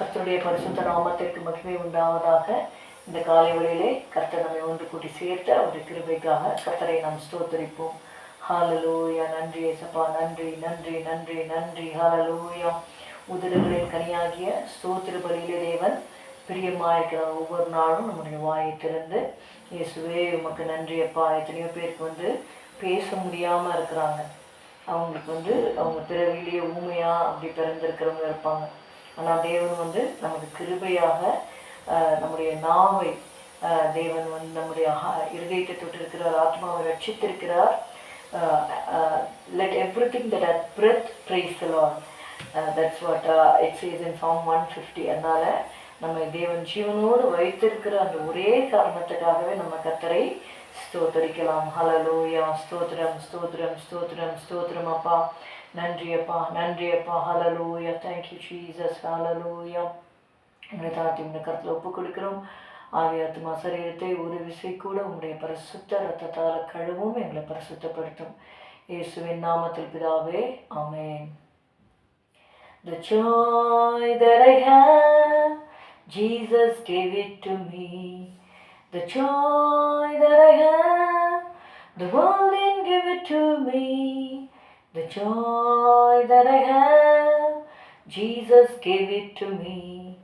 கர்த்தருடைய பரிசுத்த நாமத்திற்கு மட்டுமே உண்டாவதாக. இந்த காலை வழியிலே கர்த்தர் நம்மை ஒன்று கூட்டி சேர்த்து அவருடைய கிருபைக்காக கர்த்தரை நாம் ஸ்தோத்தரிப்போம். ஹாலலூயா நன்றி ஏசப்பா. நன்றி நன்றி நன்றி நன்றி. ஹாலலூயா உதடுகளின் கனியாகிய ஸ்தோத்திர பலியிலே தேவன் பிரியமாயிருக்கிற ஒவ்வொரு நாளும் நம்முடைய வாயை திறந்து இயேசுவே உமக்கு நன்றி அப்பா. எத்தனையோ பேருக்கு வந்து பேச முடியாம இருக்கிறாங்க. அவங்களுக்கு வந்து அவங்க பிறவிலேயே ஊமையா அப்படி பிறந்திருக்கிறவங்க இருப்பாங்க. ஆனால் தேவன் வந்து நமக்கு கிருபையாக நம்முடைய நாவை தேவன் வந்து நம்முடைய இருதயத்தை தொட்டிருக்கிறார் ஆத்மாவை ரட்சித்திருக்கிறார். Let everything that hath breath praise Lord that's what it is in psalm one fifty அதனால் நம்ம தேவன் ஜீவனோடு வைத்திருக்கிற அந்த ஒரே காரணத்துக்காகவே நம்ம கத்தரை ஸ்தோத்தரிக்கலாம். ஹலலோயா ஸ்தோத்திரம் ஸ்தோத்திரம் ஸ்தோத்திரம் ஸ்தோத்திரம் அப்பா. நன்றியப்பா நன்றியப்பா. ஹலலூயா தேங்க்யூ ஜீசஸ் ஹலலூயா உங்களை தாத்தி இந்த கருத்தில் ஒப்பு கொடுக்குறோம். ஆவியாத்மா சரீரத்தை ஒரு விசை கூட உங்களுடைய பரிசுத்த ரத்தத்தால் கழுவும் எங்களை பரிசுத்தப்படுத்தும். இயேசுவின் நாமத்தில் பிதாவே அமேன் The joy that I have, Jesus gave it to me. The joy that I have, the world didn't give it to me. The joy that I have, Jesus gave it to me.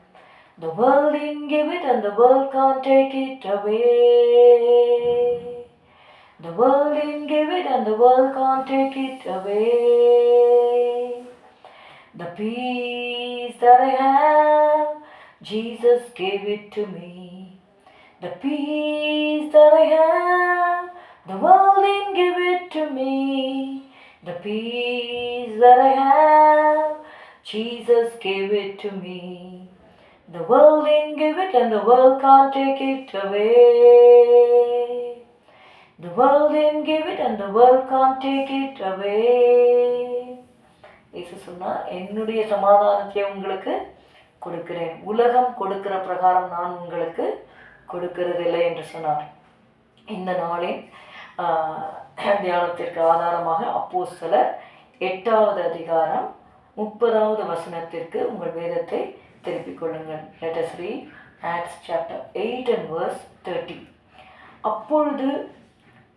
The world didn't give it and the world can't take it away. The world didn't give it and the world can't take it away. The peace that I have, Jesus gave it to me. The peace that I have, the world didn't give it to me. The peace that I have, Jesus gave it to me. The world didn't give it and the world can't take it away. The world didn't give it and the world can't take it away. இயேசு சொன்னார் என்னுடைய சமாதானத்தை உங்களுக்கு கொடுக்கிறேன் உலகம் கொடுக்கிற பிரகாரம் நான் உங்களுக்கு கொடுக்கிறதில்லை என்று சொன்னார் இந்த நாளின் தியானத்திற்கு ஆதாரமாக அப்போஸ்தலர் எட்டாவது அதிகாரம் முப்பதாவது வசனத்திற்கு உங்கள் வேதத்தை திருப்பிக் கொள்ளுங்கள். Let us re read Acts chapter 8 and verse 30 அப்பொழுது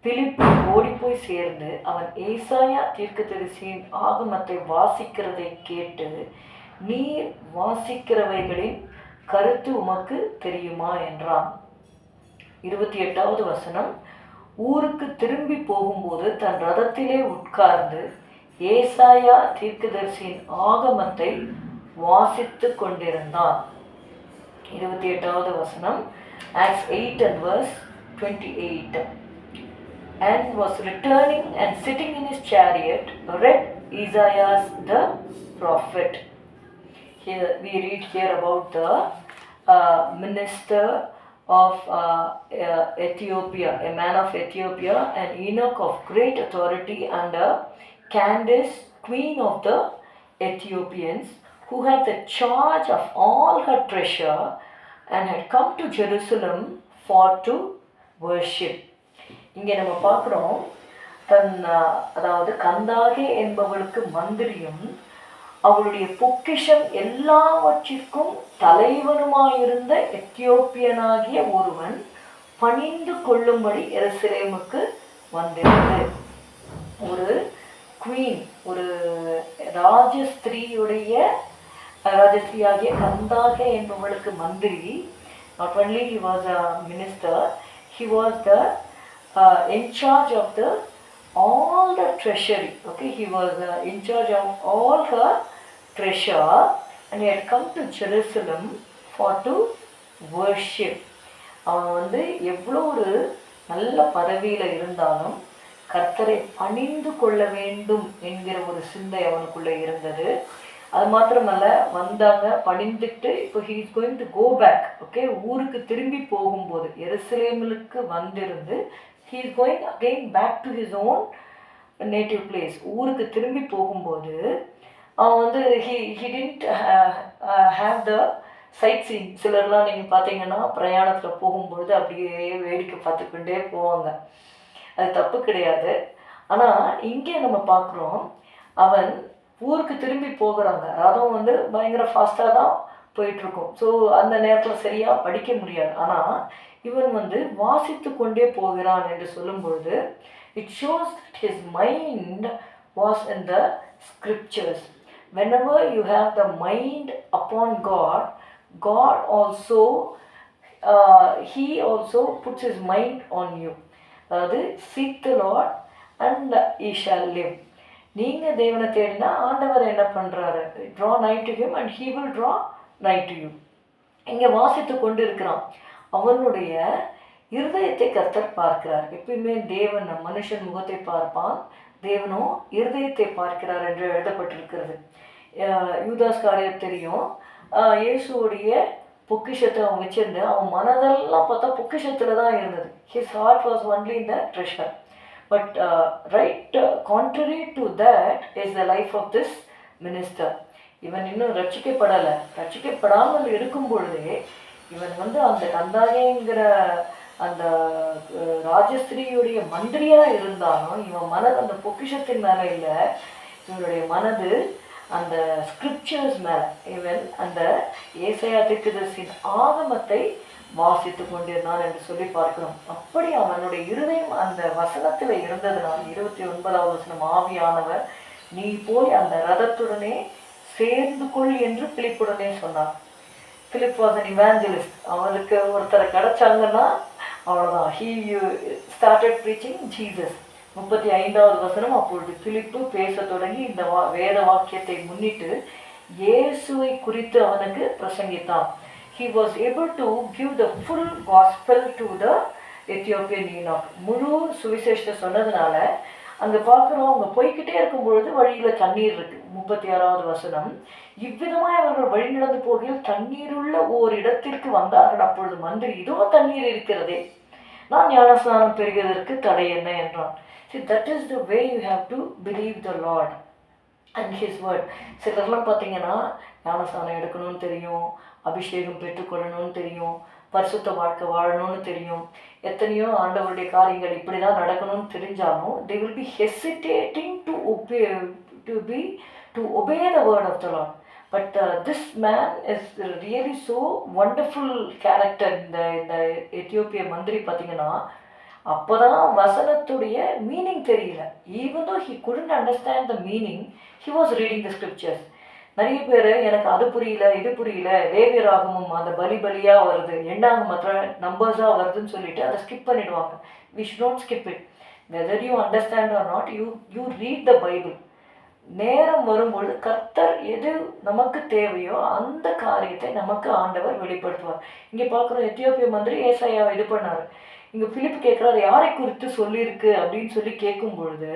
பிலிப்பு ஓடிப்போய் சேர்ந்து அவன் ஏசாயா தீர்க்கதரிசியின் ஆகமத்தை வாசிக்கிறதை கேட்டு நீர் வாசிக்கிறவைகளின் கருத்து உமக்கு தெரியுமா? என்றான். இருபத்தி எட்டாவது வசனம் ஊருக்கு திரும்பி போகும்போது தன் ரதத்திலே உட்கார்ந்து ஏசாயா தீர்க்கதரிசியின் ஆகமத்தை வாசித்து கொண்டிருந்தான் இருபத்தி எட்டாவது வசனம் Acts eight and verse twenty eight and was returning and sitting in is chariot read Esaias the prophet Here we read here about the minister of uh, uh, Ethiopia, a man of Ethiopia, an eunuch of great authority under Candace, queen of the Ethiopians, who had the charge of all her treasure and had come to Jerusalem for to worship. இங்கே நம்ம பார்க்குறோம் தன் அஹ், அதாவது கந்தாகே என்பவளுக்கு மந்திரியும் அவளுடைய பொக்கிஷம் எல்லாவற்றிற்கும் தலைவனுமாயிருந்த எத்தியோப்பியனாகிய ஒருவன் பணிந்து கொள்ளும்படி எருசலேமுக்கு வந்திருந்தது ஒரு குவீன் ஒரு ராஜஸ்திரீயுடைய ராஜஸ்திரியாகிய கந்தாக என்பவளுக்கு மந்திரி. Not only he was a minister he was the incharge of the all the treasury okay? He was uh, in charge of all her treasure and he had come to jerusalem for to worship. அவன் வந்து எவ்வளோ ஒரு நல்ல பதவியில் இருந்தாலும் கர்த்தரை பணிந்து கொள்ள வேண்டும் என்கிற ஒரு சிந்தை அவனுக்குள்ளே இருந்தது. அது மாத்திரமல்ல வந்தாங்க பணிந்துட்டு இப்போ he is going to go back okay ஊருக்கு திரும்பி போகும்போது எருசலேமிலுக்கு வந்திருந்து he is going again back to his own native place ஊருக்கு திரும்பி போகும்போது அவன் வந்து he he didn't have the sight seen சிலர்லாம் நீங்கள் பார்த்தீங்கன்னா பிரயாணத்தில் போகும்பொழுது அப்படியே வேடிக்கை பார்த்துக்கொண்டே போவாங்க. அது தப்பு கிடையாது. ஆனால் இங்கே நம்ம பார்க்குறோம் அவன் ஊருக்கு திரும்பி போகிறாங்க. ரதம் வந்து பயங்கர ஃபாஸ்ட்டாக தான் போயிட்டுருக்கும். ஸோ அந்த நேரத்தில் சரியாக படிக்க முடியாது. ஆனால் இவன் வந்து வாசித்து கொண்டே போகிறான் என்று சொல்லும் பொழுது it shows his mind was in the scriptures whenever you have the mind upon God, God also, uh, He also puts His mind on you. அதாவது seek the Lord and ye shall நீங்கள் தேவனை தேடினா ஆண்டவர் என்ன பண்ணுறாரு draw nigh to him and he will draw nigh to you இங்கே வாசித்து கொண்டு இருக்கிறான் அவனுடைய இருதயத்தை கர்த்தர் பார்க்கிறார். எப்பயுமே தேவன் மனுஷன் முகத்தை பார்ப்பான். தேவனோ இருதயத்தை பார்க்கிறார் என்று எழுதப்பட்டிருக்கிறது. யூதாஸ் காரியம் தெரியும். இயேசுவோடைய பொக்கிஷத்தை அவன் வச்சிருந்து அவன் மனதெல்லாம் பார்த்தா பொக்கிஷத்தில் தான் இருந்தது. His heart was only in the treasure but right contrary to that is the life of this minister இவன் இன்னும் ரட்சிக்கப்படலை. ரட்சிக்கப்படாமல் இருக்கும் பொழுதே இவன் வந்து அந்த கந்தாயங்கிற அந்த ராஜஸ்திரியுடைய மந்திரியா இருந்தாலும் இவன் மனது அந்த பொக்கிஷத்தின் மேல இல்லை. இவனுடைய மனது அந்த ஸ்கிரிப்சர்ஸ் மேல. இவன் அந்த ஏசையா திக்குதர்சின் ஆகமத்தை வாசித்து கொண்டிருந்தான் என்று சொல்லி பார்க்கிறோம். அப்படி அவனுடைய இருதயம் அந்த வசனத்தில் இருந்ததுனால் இருபத்தி ஒன்பதாவது வசனம் ஆவியானவர் நீ போய் அந்த ரதத்துடனே சேர்ந்து கொள் என்று பிலிப்புடனே சொன்னான்? பிலிப் வாஸ் அன் இவாஞ்சலிஸ்ட் அவனுக்கு ஒருத்தரை கிடைச்சாங்கன்னா அவ்வளோதான் ஹீ ஸ்டார்டட் ப்ரீச்சிங் ஜீசஸ் முப்பத்தி ஐந்தாவது வசனம் அப்பொழுது பிலிப்பு பேச தொடங்கி இந்த வா வேத வாக்கியத்தை முன்னிட்டு இயேசுவை குறித்து அவனுக்கு பிரசங்கித்தான். He was able to give the full gospel to the Ethiopian eunuch முழு சுவிசேஷத்தை சொன்னதுனால அங்கே பார்க்குறோம் அவங்க போய்கிட்டே இருக்கும் பொழுது வழியில் தண்ணீர் இருக்கு. முப்பத்தி ஆறாவது வசனம். இவ்விதமாய் அவர்கள் வழி நடந்து போகையில் தண்ணீருள்ள ஓர் இடத்திற்கு வந்தார்கள். அப்பொழுது மந்திரி இதோ தண்ணீர் இருக்கிறதே. நான் ஞானஸ்நானம் பெறுகிறதற்கு தடை என்ன? என்றான். See that is the way you have to believe the Lord and his word சிலர்லாம் பார்த்தீங்கன்னா ஞானஸ்தானம் எடுக்கணும்னு தெரியும் அபிஷேகம் பெற்றுக்கொள்ளணும்னு தெரியும் பரிசுத்த வாழ்க்கை வாழணும்னு தெரியும். எத்தனையோ ஆண்டவருடைய காரியங்கள் இப்படி தான் நடக்கணும்னு தெரிஞ்சாலும் they will be hesitating to obey to be to obey the word of the lord but this man is really so wonderful character இந்த இந்த எத்தியோப்பிய மந்திரி பார்த்தீங்கன்னா அப்போதான் வசனத்துடைய மீனிங் தெரியல. Even though he couldn't understand the meaning he was reading the scriptures நிறைய பேர் எனக்கு அது புரியல இது புரியல லேவியராகமும் அந்த பலி பலியாக வருது எண்ணாங்க மற்ற நம்பர்ஸாக வருதுன்னு சொல்லிட்டு அதை ஸ்கிப் பண்ணிடுவாங்க. We should not skip it whether you understand or not you you read the Bible நேரம் வரும்பொழுது கர்த்தர் எது நமக்கு தேவையோ அந்த காரியத்தை நமக்கு ஆண்டவர் வெளிப்படுத்துவார். இங்கே பார்க்குறோம் எத்தியோப்பிய மந்திரி ஏசாயாவை இது பண்ணார். இங்கே பிலிப் கேட்குறாரு யாரை குறித்து சொல்லியிருக்கு? அப்படின்னு சொல்லி கேட்கும் பொழுது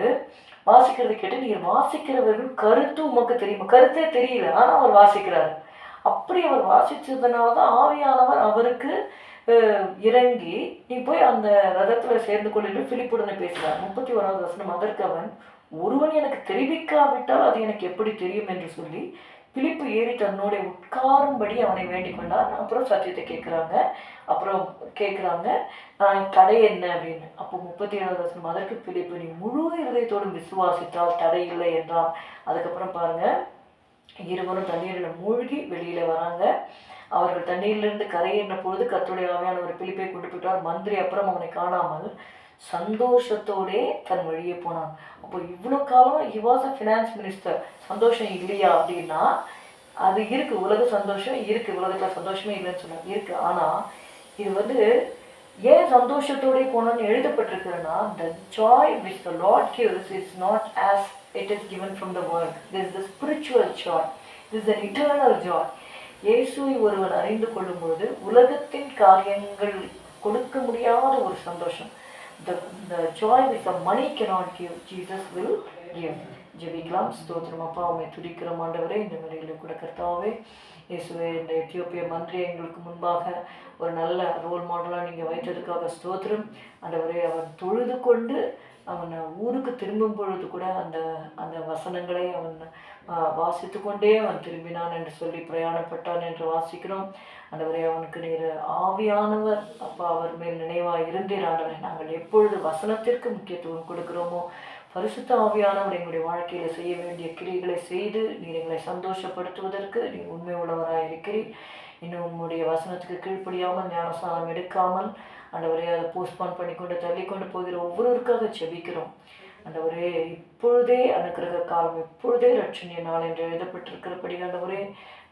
வாசிக்கிறதை கேட்டு நீங்கள் வாசிக்கிறவர்கள் கருத்து உமக்கு தெரியுமா? கருத்தே தெரியல ஆனால் அவர் வாசிக்கிறார். அப்படி அவர் வாசிச்சதுனால தான் ஆவியானவர் அவருக்கு இறங்கி நீ போய் அந்த ரதத்தில் சேர்ந்து கொள்ளிட்டு பிலிப்புடனே பேசுகிறார் முப்பத்தி ஓராவது வசனம் அதற்கு அவன் ஒருவன் எனக்கு தெரிவிக்காவிட்டால் அது எனக்கு எப்படி தெரியும் என்று சொல்லி பிலிப்பு ஏறி தன்னோட உட்காரும்படி அவனை வேண்டிக் கொண்டார் அப்புறம் சத்தியத்தை கேட்குறாங்க. அப்புறம் கேட்குறாங்க தடை என்ன? அப்படின்னு. அப்போ முப்பத்தி ஏழாவது வசனம் அதற்கு பிலிப்பு நீ முழு இருதயத்தோடும் விசுவாசித்தால் தடை இல்லை என்றான். அதுக்கப்புறம் பாருங்க இருவரும் தண்ணீரில் மூழ்கி வெளியில வராங்க. அவர்கள் தண்ணீரிலிருந்து கரையேறின பொழுது கத்துடைய ஆவையான ஒரு பிலிப்பை கொண்டு போயிட்டார். மந்திரி அப்புறம் அவனை காணாமல் சந்தோஷத்தோடே தன் வழியே போனான். அப்போ இவ்வளோ காலம் he was a finance minister சந்தோஷம் இல்லையா அப்படின்னா அது இருக்குது உலக சந்தோஷம் இருக்குது உலகத்தில் சந்தோஷமே இல்லைன்னு சொன்னாங்க. இருக்குது ஆனால் இது வந்து ஏன் சந்தோஷத்தோடே போனோம்னு எழுதப்பட்டிருக்குன்னா the joy which the Lord gives is not as it is given from the world is the spiritual joy is an eternal joy இயேசுவை ஒருவன் அறிந்து கொள்ளும்போது உலகத்தின் காரியங்கள் கொடுக்க முடியாத ஒரு சந்தோஷம். The the joy which the money cannot give Jesus will give ஜெபிக்கலாம் ஸ்தோத்திரம் அப்பா உண்மை துதிக்கிறோம் ஆண்டவரே இந்த வேலையில் கூட கர்த்தாவே இயேசுவே இந்த எத்தியோப்பிய மந்திரி எங்களுக்கு முன்பாக ஒரு நல்ல ரோல் மாடலாக நீங்கள் வைத்ததுக்காக ஸ்தோத்திரம். ஆண்டவரே அவன் தொழுது கொண்டு அவன் ஊருக்கு திரும்பும் பொழுது கூட அந்த அந்த வசனங்களை அவன் வாசித்து கொண்டே அவன் திரும்பினான் என்று சொல்லி பிரயாணப்பட்டான் என்று வாசிக்கிறோம். ஆண்டவரே அவனுக்கு நீர் ஆவியானவர். அப்பா அவர் மேல் நினைவாக இருந்தீர் ஆண்டவரே. நாங்கள் எப்பொழுது வசனத்திற்கு முக்கியத்துவம் கொடுக்கிறோமோ பரிசுத்த ஆவியானவர் எங்களுடைய வாழ்க்கையில் செய்ய வேண்டிய கிரிகளை செய்து நீர் எங்களை சந்தோஷப்படுத்துவதற்கு நீ உண்மை உள்ளவராக இருக்கிறீர். இன்னும் உங்களுடைய வசனத்துக்கு கீழ்ப்படியாமல் ஞானசாரம் எடுக்காமல் ஆண்டவரே அதை போஸ்ட்பான் பண்ணி கொண்டு தள்ளி கொண்டு போகிற ஒவ்வொருவருக்காக செபிக்கிறோம் ஒரே இப்பொழுதே அனுக்கிரக காலம் இப்பொழுதே ரட்சணிய நாள் என்று எழுதப்பட்டிருக்கிறபடி ஆண்டவரே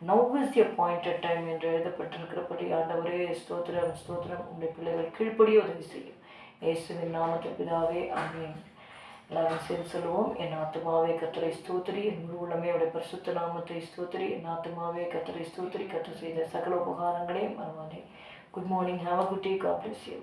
now is the appointed time என்று எழுதப்பட்டிருக்கிறபடி ஆண்டவரே ஸ்தோத்திரம் ஸ்தோத்திரம். உங்களுடைய பிள்ளைகள் கீழ்ப்படிய உதவி செய்யும். இயேசுவின் நாமத்தை பிதாவே ஆமென். எல்லாரும் சேர்ந்து சொல்லுவோம் என் ஆத்மாவே கத்தரை ஸ்தோத்திரி என் முழு உலமே அவருடைய பரிசுத்த நாமத்தை ஸ்தோத்திரி என் ஆத்மாவே கத்தரை ஸ்தோத்திரி கத்தர் செய்த சகல உபகாரங்களையும் மறவாதே. Good morning have a good day God bless you